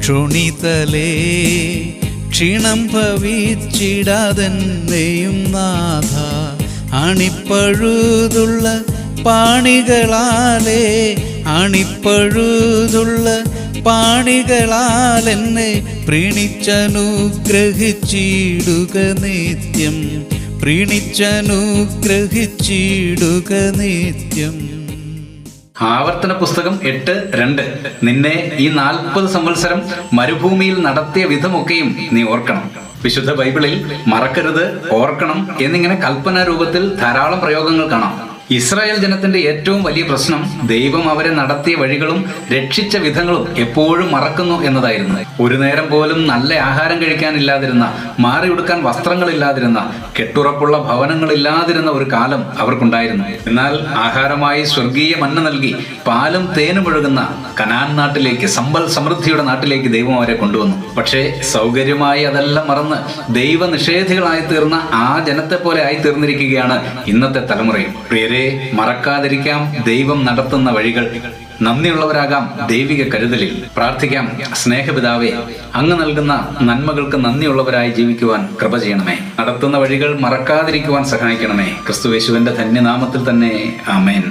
ക്ഷുണിതലേ ക്ഷീണം ഭവിച്ചിടാതെന്നെയും നാഥ അണിപ്പഴുതുള്ള പാണികളാലേ അണിപ്പഴുതുള്ള പാണികളാൽ എന്നെ പ്രീണിച്ചനുഗ്രഹിച്ചിടുക നിത്യം പ്രീണിച്ചനുഗ്രഹിച്ചിടുക നിത്യം. ആവർത്തന പുസ്തകം എട്ട് രണ്ട്. നിന്നെ ഈ നാൽപ്പത് സംവത്സരം മരുഭൂമിയിൽ നടത്തിയ വിധമൊക്കെയും നീ ഓർക്കണം. വിശുദ്ധ ബൈബിളിൽ മറക്കരുത് ഓർക്കണം എന്നിങ്ങനെ കൽപ്പന രൂപത്തിൽ ധാരാളം പ്രയോഗങ്ങൾ കാണാം. ഇസ്രായേൽ ജനത്തിന്റെ ഏറ്റവും വലിയ പ്രശ്നം ദൈവം അവരെ നടത്തിയ വഴികളും രക്ഷിച്ച വിധങ്ങളും എപ്പോഴും മറക്കുന്നു എന്നതായിരുന്നു. ഒരു നേരം പോലും നല്ല ആഹാരം കഴിക്കാനില്ലാതിരുന്ന മാറിയുടുക്കാൻ വസ്ത്രങ്ങളില്ലാതിരുന്ന കെട്ടുറപ്പുള്ള ഭവനങ്ങളില്ലാതിരുന്ന ഒരു കാലം അവർക്കുണ്ടായിരുന്നു. എന്നാൽ ആഹാരമായി സ്വർഗീയ മണ്ണ് നൽകി പാലും തേനും ഒഴുകുന്ന കനാൻ നാട്ടിലേക്ക് സമ്പൽ സമൃദ്ധിയുടെ നാട്ടിലേക്ക് ദൈവം അവരെ കൊണ്ടുവന്നു. പക്ഷേ സൗകര്യമായി അതെല്ലാം മറന്ന് ദൈവ നിഷേധികളായി തീർന്ന ആ ജനത്തെ പോലെ ആയി തീർന്നിരിക്കുകയാണ് ഇന്നത്തെ തലമുറയും. പ്രിയരെ മറക്കാതിരിക്കാം ദൈവം നടത്തുന്ന വഴികൾ. നന്ദിയുള്ളവരാകാം ദൈവിക കരുതലിൽ. പ്രാർത്ഥിക്കാം സ്നേഹപിതാവെ അങ്ങ് നൽകുന്ന നന്മകൾക്ക് നന്ദിയുള്ളവരായി ജീവിക്കുവാൻ കൃപ ചെയ്യണമേ. നടത്തുന്ന വഴികൾ മറക്കാതിരിക്കുവാൻ സഹായിക്കണമേ. ക്രിസ്തുവേശുവിന്റെ ധന്യനാമത്തിൽ തന്നെ ആമേൻ.